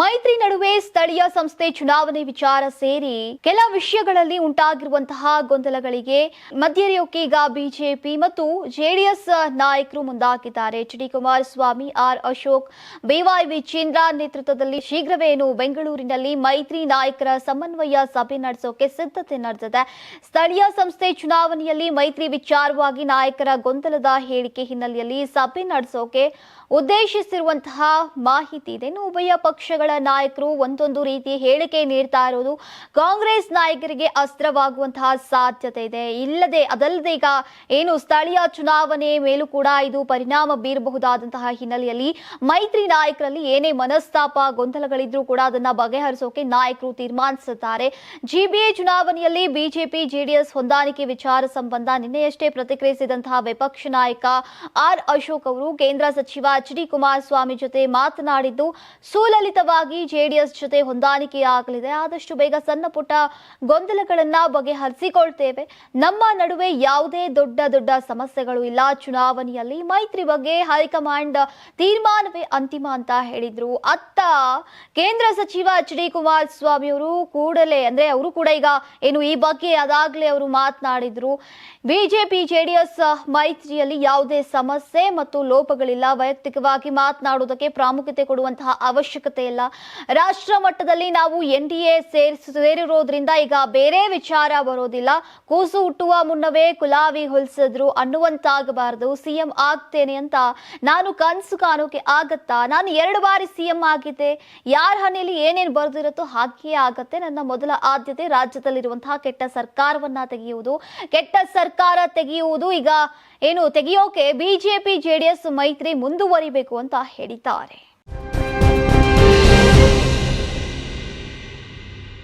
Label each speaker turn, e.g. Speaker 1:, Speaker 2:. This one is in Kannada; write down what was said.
Speaker 1: ಮೈತ್ರಿ ನಡುವೆ ಸ್ಥಳೀಯ ಸಂಸ್ಥೆ ಚುನಾವಣೆ ವಿಚಾರ ಸೇರಿ ಕೆಲ ವಿಷಯಗಳಲ್ಲಿ ಉಂಟಾಗಿರುವಂತಹ ಗೊಂದಲಗಳಿಗೆ ಮಧ್ಯರೆಯೋಕೆ ಈಗ ಬಿಜೆಪಿ ಮತ್ತು ಜೆಡಿಎಸ್ ನಾಯಕರು ಮುಂದಾಗಿದ್ದಾರೆ. H D Kumaraswamy R Ashok BY Vijayendra ನೇತೃತ್ವದಲ್ಲಿ ಶೀಘ್ರವೇನು ಬೆಂಗಳೂರಿನಲ್ಲಿ ಮೈತ್ರಿ ನಾಯಕರ ಸಮನ್ವಯ ಸಭೆ ನಡೆಸೋಕೆ ಸಿದ್ಧತೆ ನಡೆದಿದೆ. ಸ್ಥಳೀಯ ಸಂಸ್ಥೆ ಚುನಾವಣೆಯಲ್ಲಿ ಮೈತ್ರಿ ವಿಚಾರವಾಗಿ ನಾಯಕರ ಗೊಂದಲದ ಹೇಳಿಕೆ ಹಿನ್ನೆಲೆಯಲ್ಲಿ ಸಭೆ ನಡೆಸೋಕೆ ಉದ್ದೇಶಿಸಿರುವಂತಹ ಮಾಹಿತಿ ಇದೆ. ಉಭಯ ಪಕ್ಷಗಳ ನಾಯಕರು ಒಂದೊಂದು ರೀತಿ ಹೇಳಿಕೆ ನೀಡ್ತಾ ಇರೋದು ಕಾಂಗ್ರೆಸ್ ನಾಯಕರಿಗೆ ಅಸ್ತ್ರವಾಗುವಂತಹ ಸಾಧ್ಯತೆ ಇದೆ. ಇಲ್ಲದೆ ಅದಲ್ಲದೆ ಈಗ ಏನು ಸ್ಥಳೀಯ ಚುನಾವಣೆ ಮೇಲೂ ಕೂಡ ಇದು ಪರಿಣಾಮ ಬೀರಬಹುದಾದಂತಹ ಹಿನ್ನೆಲೆಯಲ್ಲಿ ಮೈತ್ರಿ ನಾಯಕರಲ್ಲಿ ಏನೇ ಮನಸ್ತಾಪ, ಗೊಂದಲಗಳಿದ್ರೂ ಕೂಡ ಅದನ್ನ ಬಗೆಹರಿಸೋಕೆ ನಾಯಕರು ತೀರ್ಮಾನಿಸುತ್ತಾರೆ. ಜಿಬಿಎ ಚುನಾವಣೆಯಲ್ಲಿ ಬಿಜೆಪಿ ಜೆಡಿಎಸ್ ಹೊಂದಾಣಿಕೆ ವಿಚಾರ ಸಂಬಂಧ ನಿನ್ನೆಯಷ್ಟೇ ಪ್ರತಿಕ್ರಿಯಿಸಿದಂತಹ ವಿಪಕ್ಷ ನಾಯಕ ಆರ್ ಅಶೋಕ್ ಅವರು ಕೇಂದ್ರ ಸಚಿವ ಎಚ್ ಡಿ ಕುಮಾರಸ್ವಾಮಿ ಜೊತೆ ಮಾತನಾಡಿದ್ದು ಸುಲಲಿತವಾಗಿ ಜೆಡಿಎಸ್ ಜೊತೆ ಹೊಂದಾಣಿಕೆಯಾಗಲಿದೆ. ಆದಷ್ಟು ಬೇಗ ಸಣ್ಣ ಪುಟ್ಟ ಗೊಂದಲಗಳನ್ನ ಬಗೆಹರಿಸಿಕೊಳ್ತೇವೆ. ನಮ್ಮ ನಡುವೆ ಯಾವುದೇ ದೊಡ್ಡ ದೊಡ್ಡ ಸಮಸ್ಯೆಗಳು ಇಲ್ಲ. ಚುನಾವಣೆಯಲ್ಲಿ ಮೈತ್ರಿ ಬಗ್ಗೆ ಹೈಕಮಾಂಡ್ ತೀರ್ಮಾನವೇ ಅಂತಿಮ ಅಂತ ಹೇಳಿದ್ರು. ಅತ್ತ ಕೇಂದ್ರ ಸಚಿವ ಎಚ್ ಡಿ ಕುಮಾರಸ್ವಾಮಿ ಅವರು ಕೂಡಲೇ, ಅಂದ್ರೆ ಅವರು ಕೂಡ ಈಗ ಏನು ಈ ಬಗ್ಗೆ ಅದಾಗ್ಲೇ ಅವರು ಮಾತನಾಡಿದ್ರು. ಬಿಜೆಪಿ ಜೆಡಿಎಸ್ ಮೈತ್ರಿಯಲ್ಲಿ ಯಾವುದೇ ಸಮಸ್ಯೆ ಮತ್ತು ಲೋಪಗಳಿಲ್ಲ. ವೈಯಕ್ತಿಕವಾಗಿ ಮಾತನಾಡುವುದಕ್ಕೆ ಪ್ರಾಮುಖ್ಯತೆ ಕೊಡುವಂತಹ ಅವಶ್ಯಕತೆ ಇಲ್ಲ. ರಾಷ್ಟ್ರ ಮಟ್ಟದಲ್ಲಿ ನಾವು ಎನ್ ಡಿ ಎ ಸೇರಿರೋದ್ರಿಂದ ಈಗ ಬೇರೆ ವಿಚಾರ ಬರೋದಿಲ್ಲ. ಕೂಸು ಹುಟ್ಟುವ ಮುನ್ನವೇ ಕುಲಾವಿ ಹೊಲಿಸಿದ್ರು. ಅನ್ನುವಂತಾಗಬಾರದು. ಸಿಎಂ ಆಗ್ತೇನೆ ಅಂತ ನಾನು ಕನಸು ಕಾಣೋಕೆ ಆಗತ್ತಾ? ನಾನು ಎರಡು ಬಾರಿ ಸಿಎಂ ಆಗಿದ್ದೆ. ಯಾರ ಹಣೆಯಲ್ಲಿ ಏನೇನು ಬರೆದಿರುತ್ತೋ ಹಾಗೆಯೇ ಆಗತ್ತೆ. ನನ್ನ ಮೊದಲ ಆದ್ಯತೆ ರಾಜ್ಯದಲ್ಲಿರುವಂತಹ ಕೆಟ್ಟ ಸರ್ಕಾರವನ್ನ ತೆಗೆಯುವುದು. ಕೆಟ್ಟ ಸರ್ಕಾರ ತೆಗೆಯುವುದು ಈಗ ಏನು ತೆಗೆಯೋಕೆ? ಬಿಜೆಪಿ ಜೆಡಿಎಸ್ ಮೈತ್ರಿ ಮುಂದುವರಿಬೇಕು ಅಂತ ಹೇಳಿದ್ದಾರೆ.